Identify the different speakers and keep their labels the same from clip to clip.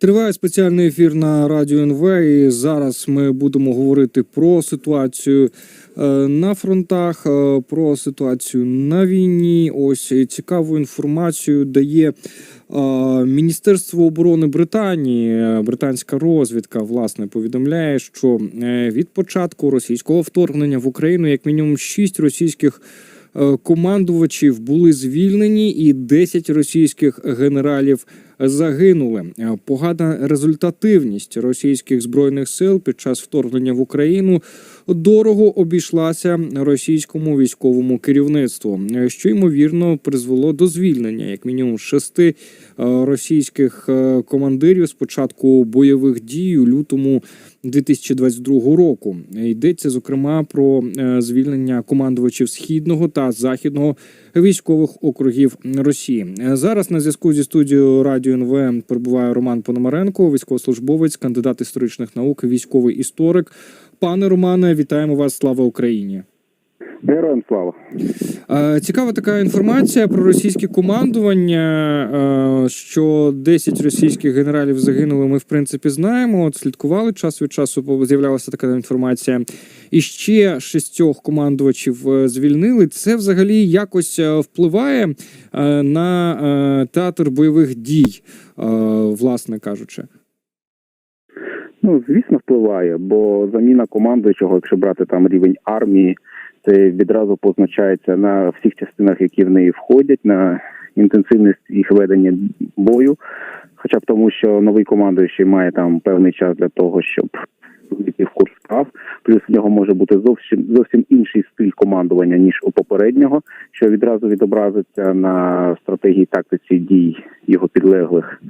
Speaker 1: Триває спеціальний ефір на радіо НВ. І зараз ми будемо говорити про ситуацію е, на фронтах, е, про ситуацію на війні. Ось цікаву інформацію дає е, Міністерство оборони Британії. Британська розвідка власне повідомляє, що від початку російського вторгнення в Україну як мінімум шість російських. Командувачів були звільнені, і 10 російських генералів загинули. Е, Погана результативність російських збройних сил під час вторгнення в Україну дорого обійшлася російському військовому керівництву, е, що ймовірно призвело до звільнення як мінімум шести е, російських командирів з початку бойових дій у лютому 2022 року. Йдеться зокрема про звільнення командувачів східного та західного військових округів Росії. Зараз на зв'язку зі студією Радіо НВ перебуває Роман Пономаренко, військовослужбовець, кандидат історичних наук, військовий історик. Пане Романе, вітаємо вас! Слава Україні!
Speaker 2: Героям слава.
Speaker 1: Цікава така інформація про російське командування. Що 10 російських генералів загинули. Ми в принципі знаємо. От слідкували час від часу. З'являлася така інформація. І ще шістьох командувачів е, звільнили. Це взагалі якось е, впливає е, на театр бойових дій, власне кажучи.
Speaker 2: Ну звісно, впливає, бо заміна командуючого, якщо брати там рівень армії, відразу позначається на всіх частинах, які в неї входять, на інтенсивність їх ведення бою. Хоча б тому, що новий командуючий має там певний час для того, щоб вийти в курс справ. Плюс в нього може бути зовсім зовсім інший стиль командування ніж у попереднього, що відразу відобразиться на стратегії тактиці дій його підлеглих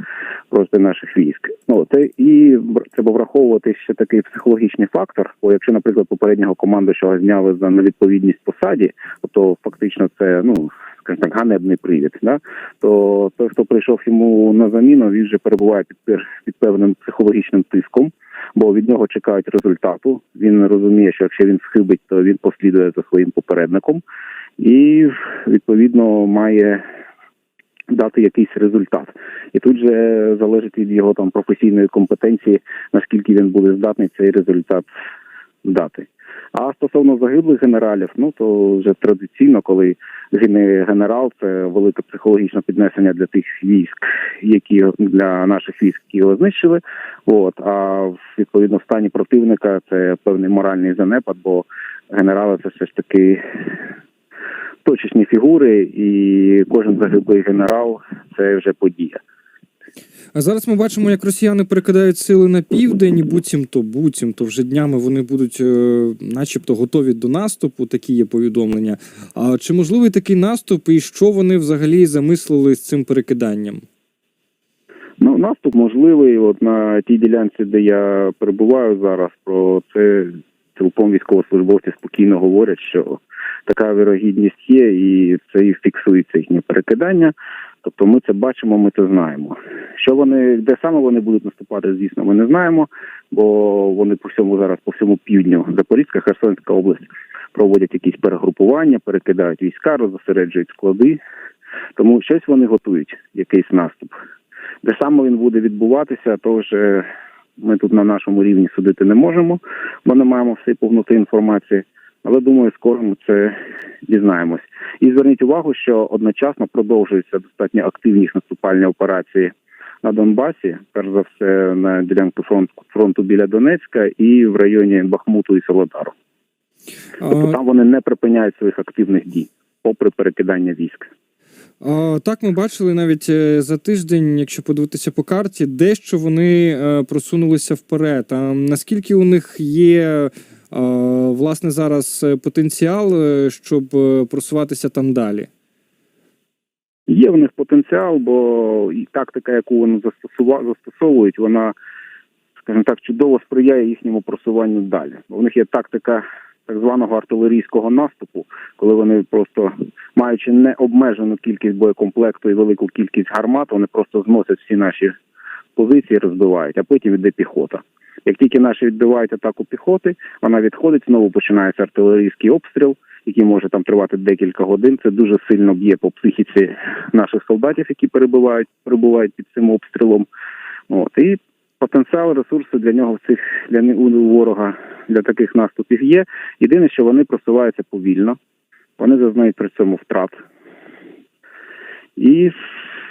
Speaker 2: проти наших військ. Ну це і треба враховувати ще такий психологічний фактор. Бо якщо, наприклад, попереднього командуючого зняли за невідповідність посаді, то фактично це ну скажімо так ганебний привід. Да? То той, хто прийшов йому на заміну, він вже перебуває під під певним психологічним тиском, бо від нього чекають результату. Він розуміє, що якщо він схибить, то він послідує за своїм попередником, і відповідно має дати якийсь результат. І тут же залежить від його там професійної компетенції, наскільки він буде здатний цей результат дати. А стосовно загиблих генералів, ну то вже традиційно, коли гине генерал, це велике психологічне піднесення для тих військ, які для наших військ, які його знищили. От а відповідно в стані противника це певний моральний занепад, бо генерали це все ж таки точечні фігури, і кожен загиблий генерал це вже подія.
Speaker 1: А зараз ми бачимо, як росіяни перекидають сили на південь, буцімто, буцімто вже днями вони будуть, е, начебто, готові до наступу. Такі є повідомлення. А чи можливий такий наступ, і що вони взагалі замислили з цим перекиданням?
Speaker 2: Ну, наступ можливий. От на тій ділянці, де я перебуваю зараз, про це цілком військовослужбовці спокійно говорять, що така вірогідність є, і це і фіксується їхнє перекидання. Тобто ми це бачимо, ми це знаємо. Що вони, де саме вони будуть наступати, звісно, ми не знаємо, бо вони по всьому зараз, по всьому півдню, Запорізька, Херсонська область проводять якісь перегрупування, перекидають війська, розосереджують склади. Тому щось вони готують, якийсь наступ. Де саме він буде відбуватися, то вже ми тут на нашому рівні судити не можемо, бо не маємо всієї повноти інформації. Але думаю, скоро ми це дізнаємось. І зверніть увагу, що одночасно продовжуються достатньо активні наступальні операції на Донбасі, перш за все на ділянку фронту фронту біля Донецька і в районі Бахмуту і Солодару. Тобто там вони не припиняють своїх активних дій, попри перекидання військ.
Speaker 1: так, ми бачили навіть е, за тиждень, якщо подивитися по карті, дещо вони е, просунулися вперед. А наскільки у них є е, власне зараз потенціал, щоб просуватися там далі?
Speaker 2: Є в них потенціал, бо і тактика, яку вони застосовують, вона, скажімо так, чудово сприяє їхньому просуванню далі. Бо в них є тактика так званого артилерійського наступу, коли вони просто маючи необмежену кількість боєкомплекту і велику кількість гармат, вони просто зносять всі наші позиції, розбивають, а потім йде піхота. Як тільки наші відбивають атаку піхоти, вона відходить, знову починається артилерійський обстріл, який може там тривати декілька годин. Це дуже сильно б'є по психіці наших солдатів, які перебувають, перебувають під цим обстрілом. От і потенціал, ресурси для нього в цих для ворога для таких наступів є. Єдине, що вони просуваються повільно, вони зазнають при цьому втрат. І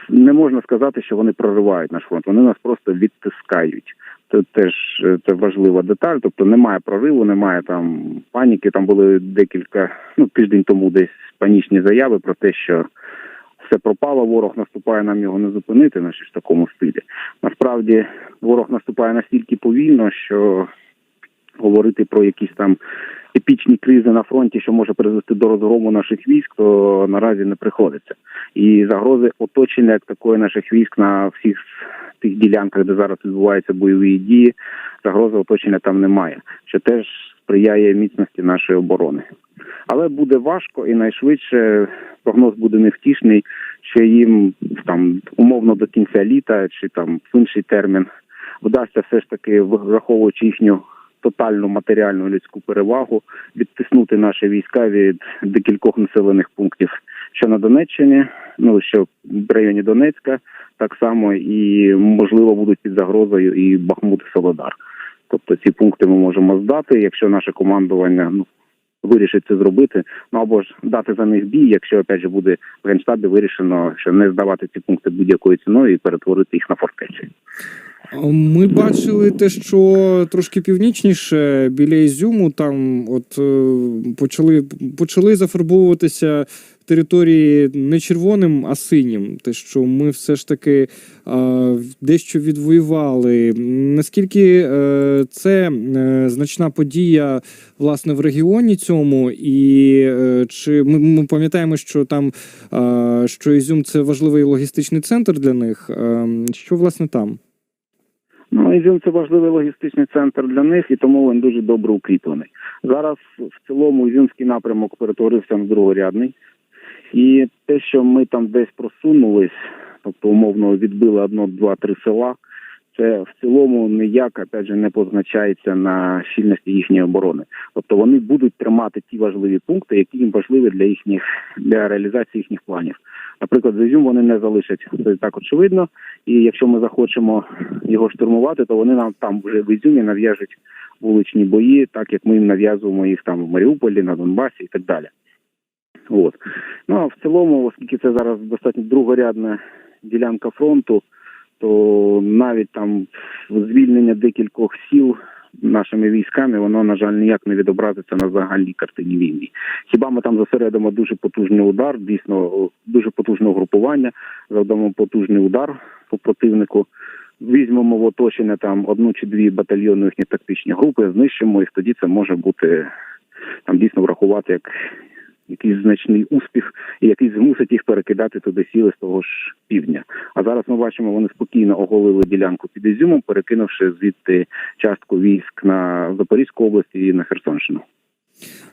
Speaker 2: не можна сказати, що вони проривають наш фронт. Вони нас просто відтискають. Це теж е, це важлива деталь. Тобто немає прориву, немає там паніки. Там були декілька ну тиждень тому десь панічні заяви про те, що все пропало, ворог наступає, нам його не зупинити, наче в такому стилі. Насправді ворог наступає настільки повільно, що говорити про якісь там епічні кризи на фронті, що може призвести до розгрому наших військ, то наразі не приходиться. І загрози оточення як такої наших військ на всіх тих ділянках, де зараз відбуваються бойові дії, загрози оточення там немає, що теж сприяє міцності нашої оборони. Але буде важко і найшвидше прогноз буде невтішний, що їм там умовно до кінця літа чи там в інший термін вдасться все ж таки, враховуючи їхню тотальну матеріальну людську перевагу, відтиснути наші війська від декількох населених пунктів, що на Донеччині, ну що в районі Донецька, так само і можливо будуть під загрозою і Бахмут і Солодар. Тобто ці пункти ми можемо здати, якщо наше командування ну вирішить це зробити. Ну або ж дати за них бій, якщо опять же буде в генштабі вирішено, що не здавати ці пункти будь-якою ціною і перетворити їх на фортеці.
Speaker 1: Ми бачили те, що трошки північніше біля Ізюму там от е, почали почали зафарбовуватися території не червоним, а синім. Те, що ми все ж таки е, дещо відвоювали. Наскільки е, це значна подія власне в регіоні цьому, і чи ми, ми пам'ятаємо, що там що Ізюм це важливий логістичний центр для них? Що власне там?
Speaker 2: Ну, Ізюм це важливий логістичний центр для них, і тому він дуже добре укріплений. Зараз в цілому Ізюмський напрямок перетворився на другорядний, і те, що ми там десь просунулись, тобто умовно відбили одно, два, три села, це в цілому ніяк опять же не позначається на щільності їхньої оборони. Тобто вони будуть тримати ті важливі пункти, які їм важливі для їхніх для реалізації їхніх планів. Наприклад, з Ізюм вони не залишать це так очевидно. І якщо ми захочемо його штурмувати, то вони нам там вже в Ізюмі нав'яжуть вуличні бої, так як ми їм нав'язуємо їх там в Маріуполі, на Донбасі і так далі. От. Ну а в цілому, оскільки це зараз достатньо другорядна ділянка фронту, то навіть там звільнення декількох сіл нашими військами, воно, на жаль, ніяк не відобразиться на загальній картині війни. Хіба ми там зосередимо дуже потужний удар, дійсно дуже потужне угрупування, завдамо потужний удар по противнику. Візьмемо в оточення там одну чи дві батальйонні їхні тактичні групи, знищимо їх. Тоді це може бути там дійсно врахувати як якийсь значний успіх, і який змусить їх перекидати туди сіли з того ж півдня. А зараз ми бачимо, вони спокійно оголили ділянку під Ізюмом, перекинувши звідти частку військ на Запорізьку область і на Херсонщину.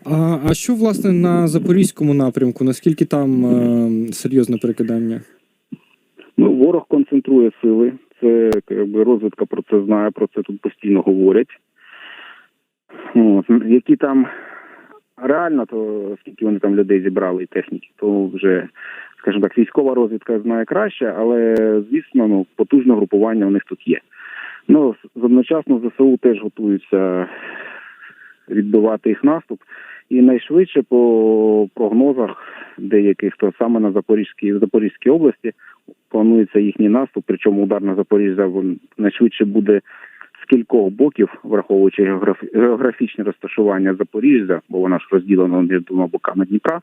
Speaker 1: А, а що власне на запорізькому напрямку? Наскільки там е, серйозне перекидання?
Speaker 2: Ну, ворог концентрує сили. Це якби розвідка про це знає, про це тут постійно говорять. От. Які там реально, то скільки вони там людей зібрали і техніки, то вже, скажімо так, військова розвідка знає краще, але звісно, ну потужне групування у них тут є. Ну з- одночасно ЗСУ теж готуються відбивати їх наступ. І найшвидше по прогнозах деяких, то саме на Запорізькій в Запорізькій області планується їхній наступ, причому удар на Запоріжжя найшвидше буде з кількох боків, враховуючи географічне розташування Запоріжжя, бо вона ж розділена між двома боками Дніпра.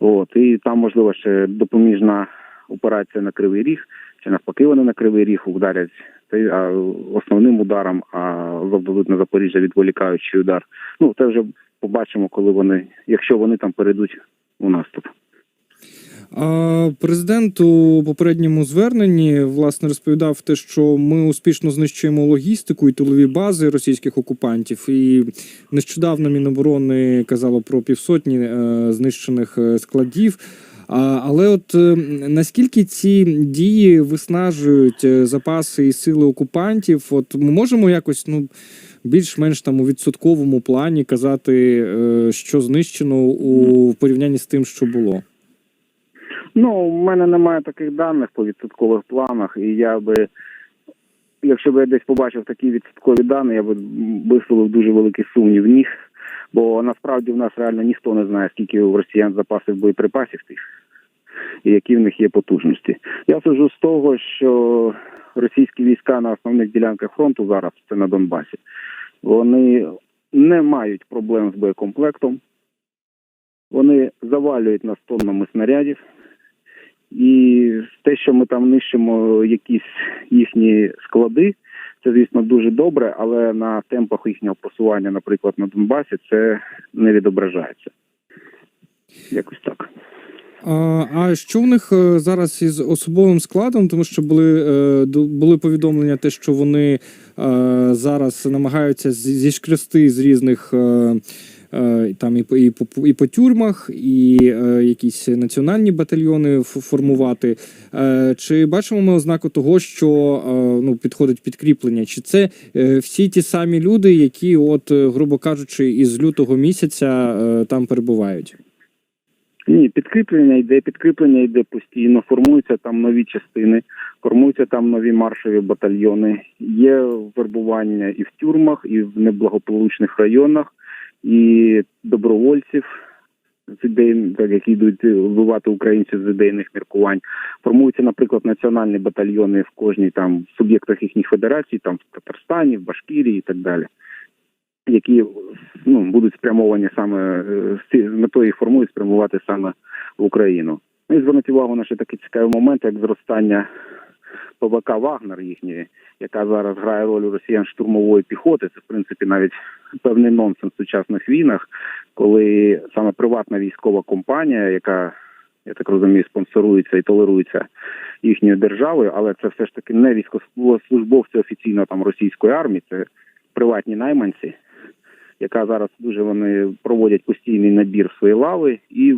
Speaker 2: От і там можливо ще допоміжна операція на Кривий Ріг, чи навпаки вони на Кривий Ріг вдарять та основним ударом, а завдадуть на Запоріжжя відволікаючий удар. Ну це вже побачимо, коли вони, якщо вони там перейдуть у наступ.
Speaker 1: Президент у попередньому зверненні власне розповідав те, що ми успішно знищуємо логістику і тилові бази російських окупантів. І нещодавно Міноборони казало про півсотні е, знищених е, складів. Але от е, наскільки ці дії виснажують запаси і сили окупантів? От ми можемо якось ну більш-менш там у відсотковому плані казати, що знищено у порівнянні з тим, що було.
Speaker 2: Ну, у мене немає таких даних по відсоткових планах, і я би якщо б я десь побачив такі відсоткові дані, я б висловив дуже великий сумнів в них, бо насправді в нас реально ніхто не знає, скільки у росіян запасів боєприпасів тих і які в них є потужності. Я сужу з того, що російські війська на основних ділянках фронту зараз це на Донбасі. Вони не мають проблем з боєкомплектом, вони завалюють нас тоннами снарядів. І те, що ми там нищимо якісь їхні склади, це звісно дуже добре, але на темпах їхнього просування, наприклад, на Донбасі, це не відображається. Якось так.
Speaker 1: А, а що в них е, зараз із особовим складом? Тому що були, е, були повідомлення, те, що вони е, зараз намагаються зішкрести з різних. Е, Там і по і по і по тюрмах, і е, якісь національні батальйони формувати. Е, чи бачимо ми ознаку того, що ну підходить підкріплення? Чи це всі ті самі люди, які, от, грубо кажучи, із лютого місяця там перебувають?
Speaker 2: Ні, підкріплення йде, підкріплення йде постійно, формуються там нові частини, формуються там нові маршові батальйони. Є вербування і в тюрмах, і в неблагополучних районах, і добровольців з ідей, так які йдуть вбивати українців з ідейних міркувань. Формуються, наприклад, національні батальйони в кожній там суб'єктах їхніх федерацій, там в Татарстані, в Башкірії і так далі. Які ну будуть спрямовані саме з метою їх формують спрямувати саме в Україну. Ну і звернути увагу на ще такий цікавий момент, як зростання ПВК Вагнер їхньої, яка зараз грає роль у росіян штурмової піхоти. Це в принципі навіть певний нонсенс в сучасних війнах, коли саме приватна військова компанія, яка я так розумію, спонсорується і толерується їхньою державою, але це все ж таки не військовослужбовці офіційно там російської армії, це приватні найманці, яка зараз дуже вони проводять постійний набір свої лави, і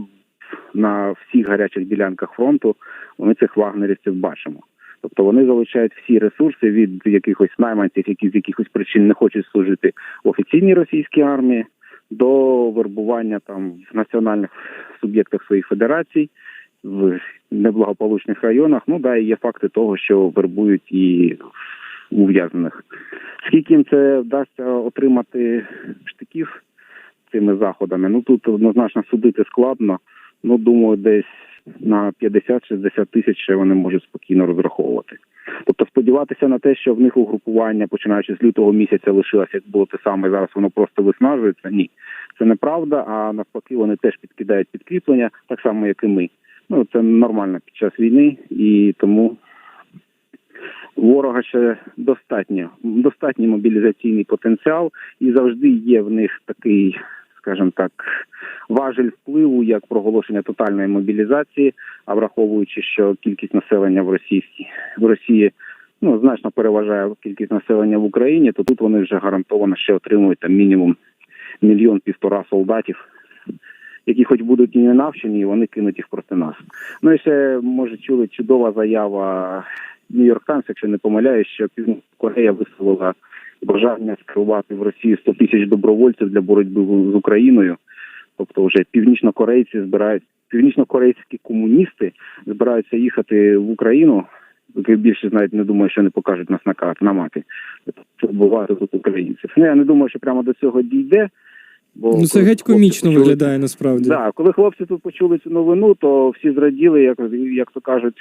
Speaker 2: на всіх гарячих ділянках фронту ми цих вагнерівців бачимо. Тобто вони залучають всі ресурси від якихось найманців, які з якихось причин не хочуть служити в офіційній російській армії, до вербування там в національних суб'єктах своїх федерацій, в неблагополучних районах. Ну да, і є факти того, що вербують і ув'язнених. Скільки їм це вдасться отримати штиків цими заходами? Ну тут однозначно судити складно. Ну думаю, десь на 50-60 тисяч ще вони можуть спокійно розраховувати. Тобто сподіватися на те, що в них угрупування, починаючи з лютого місяця, лишилося як було те саме. Зараз воно просто виснажується. Ні, це неправда. А навпаки, вони теж підкидають підкріплення, так само як і ми. Ну це нормально під час війни, і тому ворога ще достатньо достатній мобілізаційний потенціал, і завжди є в них такий, скажімо так, важель впливу як проголошення тотальної мобілізації, а враховуючи, що кількість населення в Росії в Росії ну значно переважає кількість населення в Україні, то тут вони вже гарантовано ще отримують там мінімум мільйон півтора солдатів. Які хоч будуть і не навчені, і вони кинуть їх проти нас. Ну і ще може чули чудова заява Нью-Йорк Таймс, якщо не помиляюсь, що Південна Корея висловила бажання скерувати в Росію 100 тисяч добровольців для боротьби з Україною. Тобто, вже північнокорейці збирають північнокорейські комуністи збираються їхати в Україну. Більше навіть не думаю, що не покажуть нас на карті на мапі. Це буває тут українців. Ну я не думаю, що прямо до цього дійде. Бо
Speaker 1: Ну, це геть комічно
Speaker 2: почули-
Speaker 1: виглядає насправді.
Speaker 2: Да, коли хлопці тут почули цю новину, то всі зраділи, як, як то кажуть,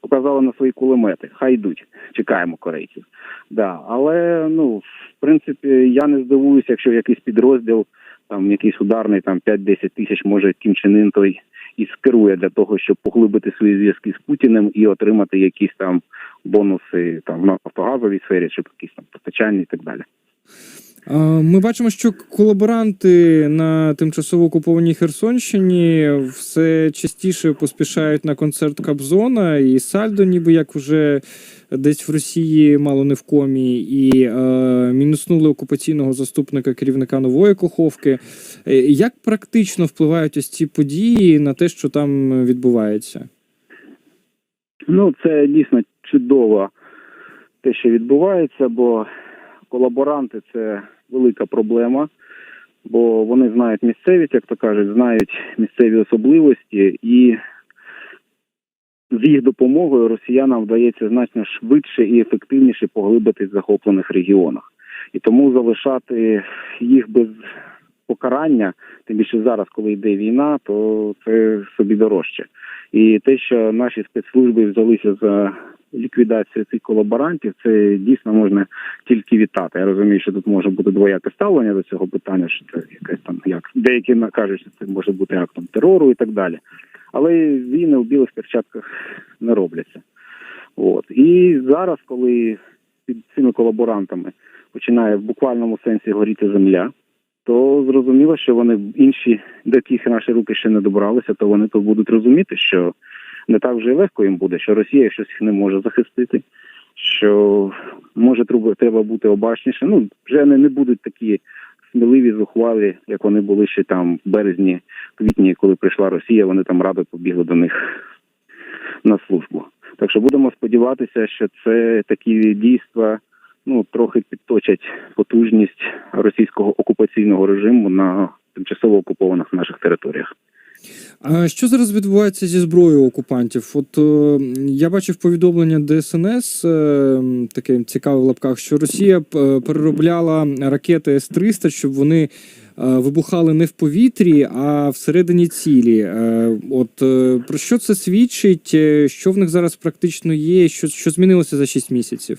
Speaker 2: показали на свої кулемети. Хай йдуть, чекаємо корейців. Да, але ну, в принципі, я не здивуюся, якщо якийсь підрозділ, там якийсь ударний, там 5-10 тисяч, може Кім Чен Ін той і скерує для того, щоб поглибити свої зв'язки з Путіним і отримати якісь там бонуси там в нафтогазовій сфері, чи якісь там постачання і так далі.
Speaker 1: Ми бачимо, що колаборанти на тимчасово окупованій Херсонщині все частіше поспішають на концерт Кобзона, і Сальдо, ніби як вже десь в Росії мало не в комі, і е, мінуснули окупаційного заступника керівника нової Коховки. Е, Як практично впливають ось ці події на те, що там відбувається?
Speaker 2: Ну, це дійсно чудово те, що відбувається, бо колаборанти це велика проблема, бо вони знають місцевість, як то кажуть, знають місцеві особливості і з їх допомогою росіянам вдається значно швидше і ефективніше поглибитись в захоплених регіонах. І тому залишати їх без покарання, тим більше зараз, коли йде війна, то це собі дорожче. І те, що наші спецслужби взялися за ліквідацію цих колаборантів, це дійсно можна тільки вітати. Я розумію, що тут може бути двояке ставлення до цього питання, що це якесь там як деякі кажуть, що це може бути актом терору і так далі. Але війни в білих перчатках не робляться. От і зараз, коли під цими колаборантами починає в буквальному сенсі горіти земля, то зрозуміло, що вони інші, до яких наші руки ще не добралися, то вони то будуть розуміти, що не так вже й легко їм буде, що Росія щось їх не може захистити, що може треба, бути обачніше. Ну вже не, не будуть такі сміливі, зухвалі, як вони були ще там в березні, квітні, коли прийшла Росія, вони там радо побігли до них на службу. Так що будемо сподіватися, що це такі дійства ну трохи підточать потужність російського окупаційного режиму на тимчасово окупованих наших територіях.
Speaker 1: А що зараз відбувається зі зброєю окупантів? От е, я бачив повідомлення ДСНС, е, таке цікаве в лапках, що Росія е, переробляла ракети С-300, щоб вони е, вибухали не в повітрі, а всередині цілі. Е, от е, про що це свідчить? Е, Що в них зараз практично є? Що, що змінилося за 6 місяців?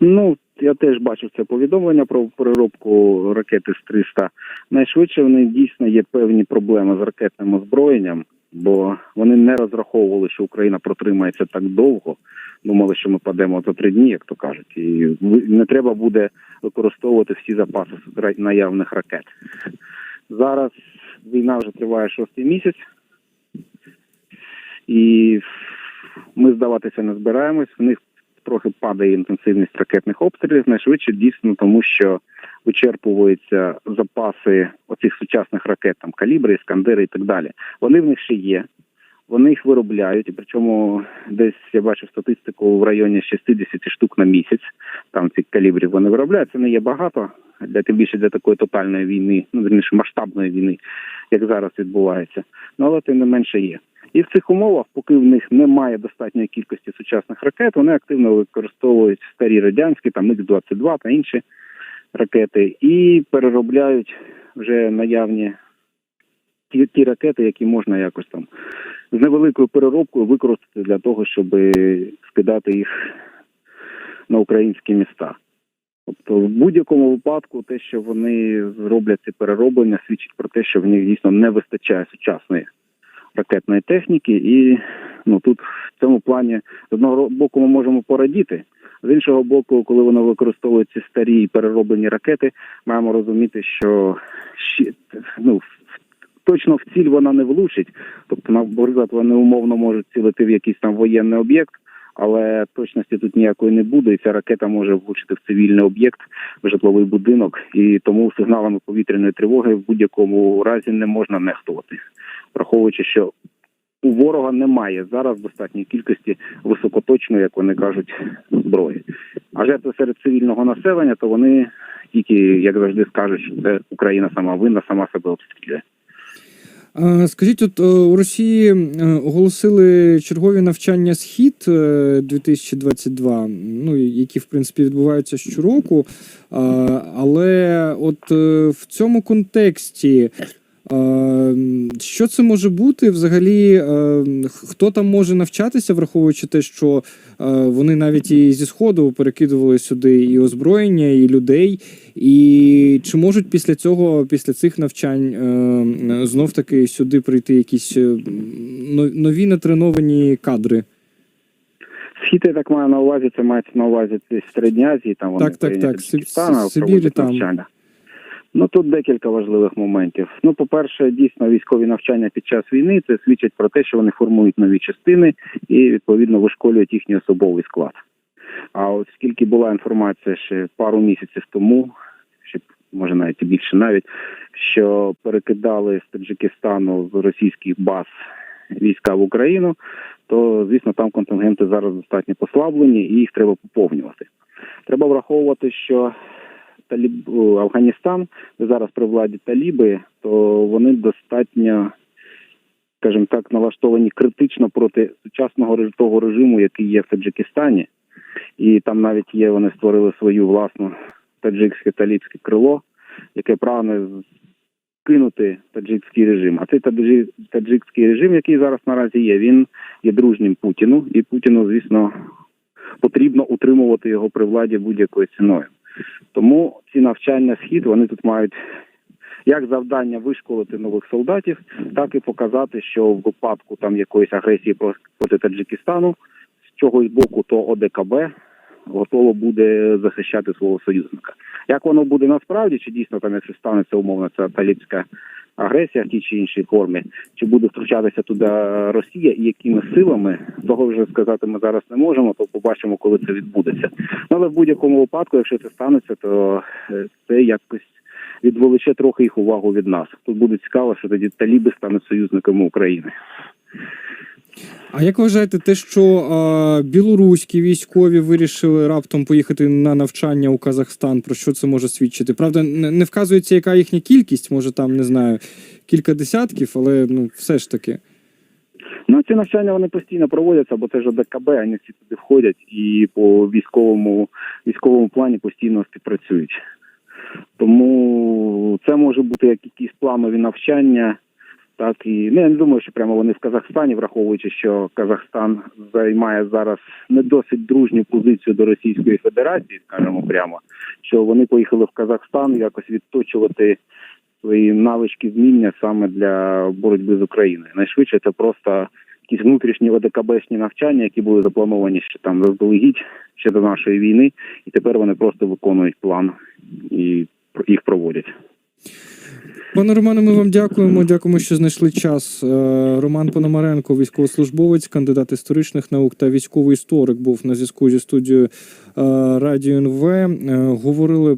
Speaker 2: Ну я теж бачив це повідомлення про переробку ракети з 300. Найшвидше в них дійсно є певні проблеми з ракетним озброєнням, бо вони не розраховували, що Україна протримається так довго. Думали, що ми падемо за три дні, як то кажуть, і не треба буде використовувати всі запаси наявних ракет. Зараз війна вже триває шостий місяць, і ми здаватися не збираємось. В них трохи падає інтенсивність ракетних обстрілів. Найшвидше дійсно, тому що вичерпуються запаси оцих сучасних ракет, там калібри, іскандери і так далі. Вони в них ще є. Вони їх виробляють, і причому десь я бачив статистику в районі 60 штук на місяць. Там цих калібрів вони виробляють. Це не є багато для тим більше для такої тотальної війни, ну верніше масштабної війни, як зараз відбувається. Ну але тим не менше є. І в цих умовах, поки в них немає достатньої кількості сучасних ракет, вони активно використовують старі радянські, там Х-22 та інші ракети, і переробляють вже наявні ті, ті ракети, які можна якось там з невеликою переробкою використати для того, щоб скидати їх на українські міста. Тобто, в будь-якому випадку, те, що вони зроблять ці перероблення, свідчить про те, що в них дійсно не вистачає сучасної ракетної техніки, і ну тут в цьому плані з одного боку ми можемо порадіти. З іншого боку, коли вони використовують ці старі перероблені ракети, маємо розуміти, що ну, точно в ціль вона не влучить. Тобто, наприклад, вони умовно можуть цілити в якийсь там воєнний об'єкт, але точності тут ніякої не буде, і ця ракета може влучити в цивільний об'єкт, в житловий будинок, і тому сигналами повітряної тривоги в будь-якому разі не можна нехтувати, враховуючи, що у ворога немає зараз достатньої кількості високоточної, як вони кажуть, зброї. А жертви серед цивільного населення, то вони тільки, як завжди, скажуть, що це Україна сама винна, сама себе обстрілює.
Speaker 1: Скажіть, от е, у Росії е, оголосили чергові навчання схід е, 2022, ну які в принципі відбуваються щороку. Але от е, в цьому контексті. Е, Що це може бути взагалі? е, Хто там може навчатися, враховуючи те, що е, вони навіть і зі сходу перекидували сюди і озброєння, і людей, і чи можуть після цього, після цих навчань, знов таки сюди прийти якісь нові натреновані кадри?
Speaker 2: Схід, я так маю на увазі, це мається на увазі Азії, там вони
Speaker 1: Так, так, так,
Speaker 2: Таджикистана
Speaker 1: Сиб- Сибірі там.
Speaker 2: навчання. Ну тут декілька важливих моментів. Ну, по-перше, дійсно військові навчання під час війни це свідчить про те, що вони формують нові частини і відповідно вишколюють їхній особовий склад. А от скільки була інформація ще пару місяців тому, ще може навіть і більше навіть, що перекидали з Таджикистану з російських баз війська в Україну, то звісно там контингенти зараз достатньо послаблені і їх треба поповнювати. Треба враховувати, що Таліб Афганістан, де зараз при владі Таліби, то вони достатньо скажімо так, налаштовані критично проти сучасного того режиму, який є в Таджикистані. І там навіть є, вони створили свою власну таджикське талібське крило, яке прагне кинути таджикський режим. А цей таджи- таджикський режим, який зараз наразі є, він є дружнім Путіну, і Путіну, звісно, потрібно утримувати його при владі будь-якою ціною. Тому ці навчання схід вони тут мають як завдання вишколити нових солдатів, так і показати, що в випадку там якоїсь агресії про- проти Таджикистану з чогось боку, то ОДКБ готово буде захищати свого союзника. Як воно буде насправді, чи дійсно там, якщо станеться умовно ця талібська агресія в тій чи іншій формі, чи буде втручатися туди Росія і якими силами, того вже сказати ми зараз не можемо, то побачимо, коли це відбудеться. Але в будь-якому випадку, якщо це станеться, то е, це якось відволече трохи їх увагу від нас. Тут буде цікаво, що тоді таліби стануть союзниками України.
Speaker 1: А як вважаєте, те, що е, білоруські військові вирішили раптом поїхати на навчання у Казахстан, про що це може свідчити? Правда, не, вказується, яка їхня кількість, може там не знаю, кілька десятків, але ну все ж таки.
Speaker 2: Ну, ці навчання вони постійно проводяться, бо це ж ОДКБ, вони всі туди входять і по військовому військовому плані постійно співпрацюють. Тому це може бути як якісь планові навчання, так і ну, я не думаю, що прямо вони в Казахстані, враховуючи, що Казахстан займає зараз не досить дружню позицію до Російської Федерації, скажімо прямо, що вони поїхали в Казахстан якось відточувати свої навички зміння саме для боротьби з Україною. Найшвидше це просто якісь внутрішні ОДКБшні навчання, які були заплановані ще там заздалегідь ще до нашої війни, і тепер вони просто виконують план і їх проводять.
Speaker 1: Пане Романе, ми вам дякуємо. Дякуємо, що знайшли час. Е, Роман Пономаренко, військовослужбовець, кандидат історичних наук та військовий історик, був на зв'язку зі студією е, Радіо НВ. Е, Говорили